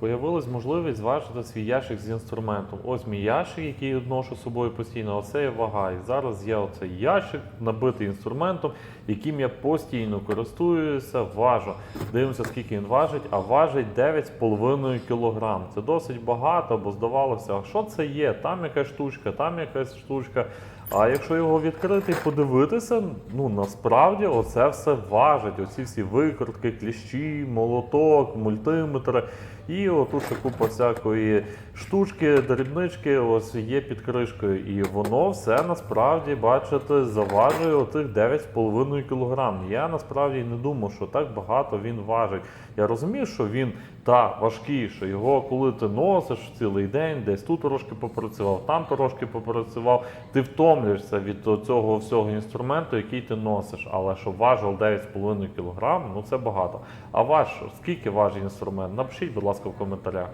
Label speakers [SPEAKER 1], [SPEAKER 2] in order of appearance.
[SPEAKER 1] Появилась можливість зважити свій ящик з інструментом. Ось мій ящик, який я ношу з собою постійно, оце є вага. І зараз є оцей ящик, набитий інструментом, яким я постійно користуюся, важу. Дивимося, скільки він важить, а важить 9,5 кг. Це досить багато, бо здавалося, а що це є? Там якась штучка, там якась штучка. А якщо його відкрити і подивитися, ну насправді оце все важить. Оці всі викрутки, кліщі, молоток, мультиметри. І отут купа всякої штучки, дрібнички, ось є під кришкою. І воно все насправді, бачите, заважує отих 9,5 кг. Я насправді не думав, що так багато він важить. Я розумію, що він та що його, коли ти носиш цілий день, десь тут трошки попрацював, там трошки попрацював, ти втомлюєшся від цього всього інструменту, який ти носиш. Але що важив 9,5 кг, ну це багато. А ваш скільки важить інструмент? Напишіть, будь ласка, в коментарях.